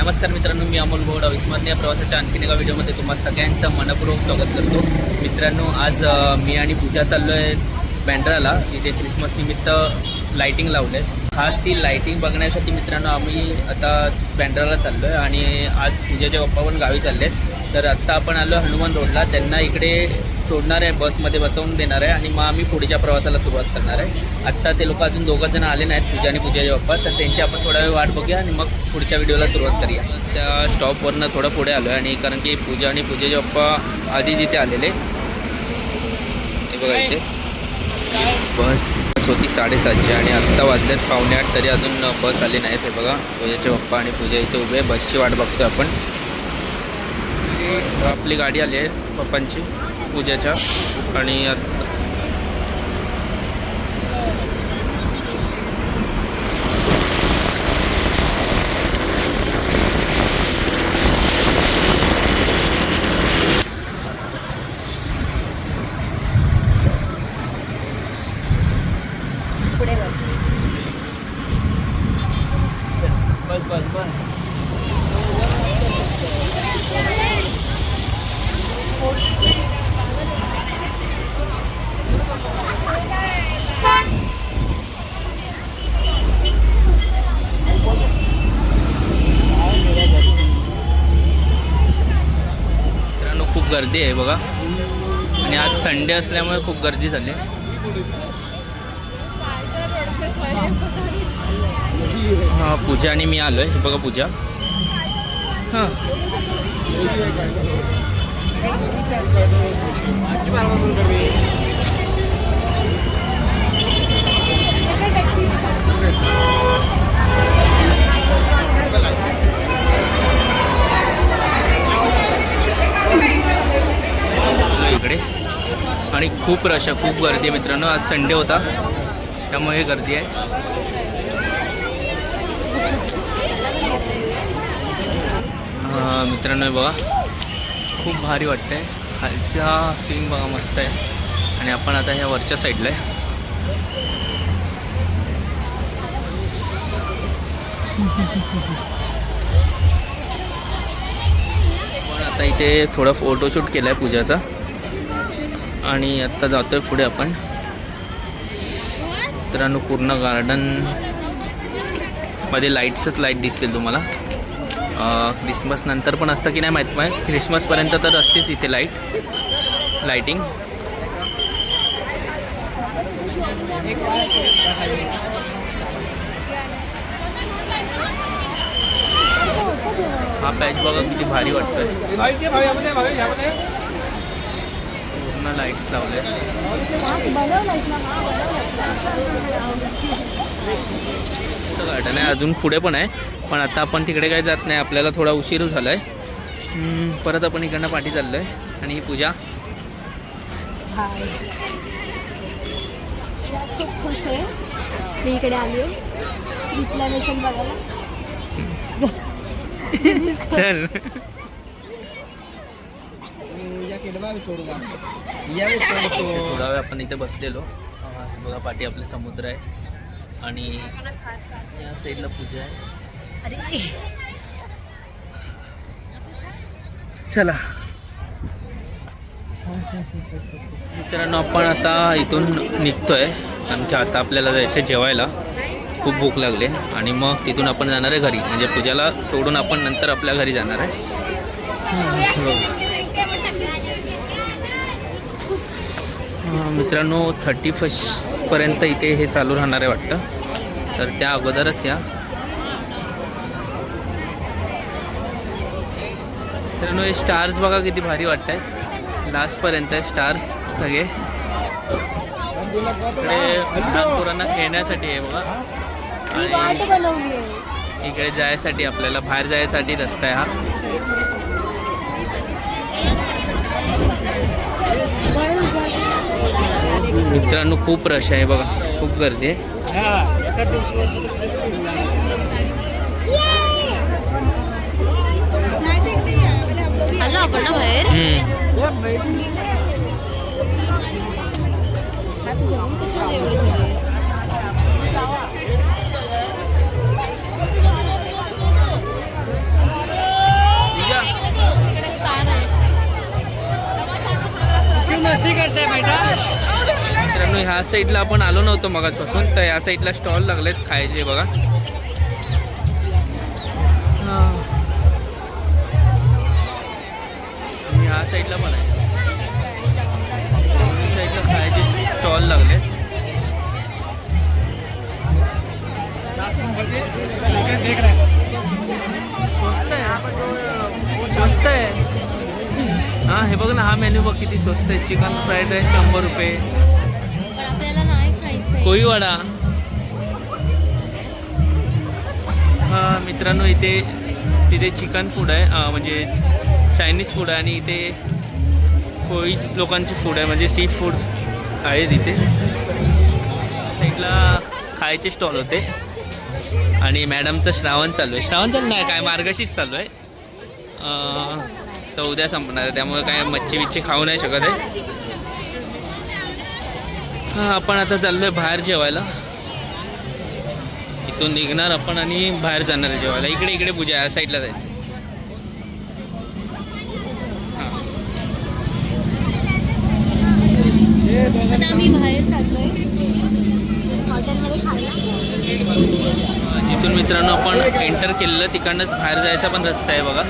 नमस्कार मित्रांनो मी अमोल गौड विस्मरणीय प्रवासाच्या आणखीन एका व्हिडिओमध्ये तुम्हा सगळ्यांचं मनपूर्वक स्वागत करतो. मित्रांनो आज मी आणि पूजा चाललो आहे बँड्राला इथे ख्रिसमस निमित्त लाईटिंग लावलं आहे खास ती लाईटिंग बघण्यासाठी मित्रांनो आम्ही आता बँड्राला चाललो आहे आणि आज पूजाचे पप्पा पण गावी चालले आहेत तर आत्ता आपण आलो हनुमान रोडला. त्यांना इकडे सोडणार आहे बसमध्ये बसवून देणार आहे आणि मग आम्ही पुढच्या प्रवासाला सुरुवात करणार आहे. आत्ता ते लोक अजून दोघं जण आले नाहीत पूजा आणि पूजाचे पप्पा तर त्यांची आपण थोडा वेळ वाट बघूया आणि मग पुढच्या व्हिडिओला सुरुवात करूया. त्या स्टॉपवरनं थोडं पुढे आलो आहे आणि कारण की पूजा आणि पूजेचे पप्पा आधीच इथे आलेले. हे बघा इथे. बस बस होती साडेसातची आणि आत्ता वाजल्यात पावणे आठ तरी अजून बस आली नाहीत हे बघा. पूजाचे पप्पा आणि पूजा इथे उभे बसची वाट बघतोय आपण. आपली गाडी आली आहे पप्पांची पूजाच्या. आणि आत- पुढे बघ बस बस बस मित्रांनो खूप गर्दी आहे बघा. आणि आज संडे असल्यामुळे खूप गर्दी झाली. हां पूजा आणि मी आलो आहे बघा पूजा. हां. आणि खूप रश आहे खूप गर्दी आहे मित्रांनो. आज संडे होता त्यामुळे गर्दी आहे. मित्रांनो बघा. खूप भारी वाटतं आहे खालचा सीन बघा मस्त आहे. आणि आपण आता ह्या वरच्या साईडला आहे. पण आता इथे थोडं फोटोशूट केला आहे पूजाचा. आणि आत्ता जातो आहे पुढे आपण. मित्रांनो पूर्ण गार्डनमध्ये लाईट्सच लाइट दिसतील तुम्हाला. अं, क्रिसमस नंतर पण असतं की नाही माहीत नाही क्रिसमसपर्यंत तर असतेच इथे लाइट लाईटिंग हा पॅच बघा किती भारी वाटतोय. पूर्ण लाईट्स लावले. गार्डन आहे अजून पुढे पण आहे. पण आता आपण तिकडे काही जात नाही. आपल्याला थोडा उशीर झाला आहे परत आपण इकडनं पाठी चाललो आहे आणि ही पूजा. हाय. खूप खुश आहे मी इकडे आली रिक्लामेशन बघायला. चल. थोडा वेळ आपण इथे बसलेलो. बघा पाठी आपले समुद्र आहे. आणि या साईडला पूजा आहे. चला. मित्रांनो आपण आता इथून निघतोय. कारण की आता आपल्याला जायचं जेवायला. खूप भूक लागली. आणि मग तिथून आपण जाणार आहे घरी. म्हणजे पूजाला सोडून आपण नंतर आपल्या घरी जाणार आहे. मित्रांनो थर्टी फर्स्टपर्यंत इथे हे चालू राहणार आहे वाटतं. तर त्या अगोदरच या. मित्रांनो हे स्टार्स बघा किती भारी वाटत आहेत लास्टपर्यंत स्टार्स सगळे. इकडे लहान पोरांना खेळण्यासाठी आहे बघा. आणि आहे. इकडे जायसाठी आपल्याला बाहेर जायसाठी रस्ता आहे हा. मित्रांनो खूप रश आहे बघा. खूप गर्दी आहे. ह्या साईडला आपण आलो नव्हतो मगाचपासून तर ह्या साईडला स्टॉल लागलेत खायचे बघा. हा. आणि ह्या साईडला पण आहे. दोन्ही साईडला खायचे स्टॉल लागले स्वस्त आहे. स्वस्त आहे. हा हे बघ ना हा मेन्यू बघ किती स्वस्त आहे. चिकन फ्राईड राईस शंभर रुपये. आपल्याला नाही खायचं कोळी वडा हा मित्रांनो इथे तिथे चिकन फूड आहे. म्हणजे चायनीज फूड आहे आणि इथे कोळी लोकांची फूड आहे. म्हणजे सी फूड आहे तिथे. साईडला खायचे स्टॉल होते. आणि मॅडमचं श्रावण चालू आहे. श्रावण चालू नाही काय मार्गशीच चालू आहे. तर उद्या संपणार आहे. त्यामुळे काय मच्छी बिच्छी खाऊ नाही शकत आहे. हा आपण आता चाललोय बाहेर जेवायला. इथून निघणार आपण आणि बाहेर जाणार आहे जेवायला. इकडे इकडे पूजा या साईडला जायचं. हां. जिथून मित्रांनो आपण एंटर केलेलं तिकडनंच बाहेर जायचा पण रस्ता आहे बघा.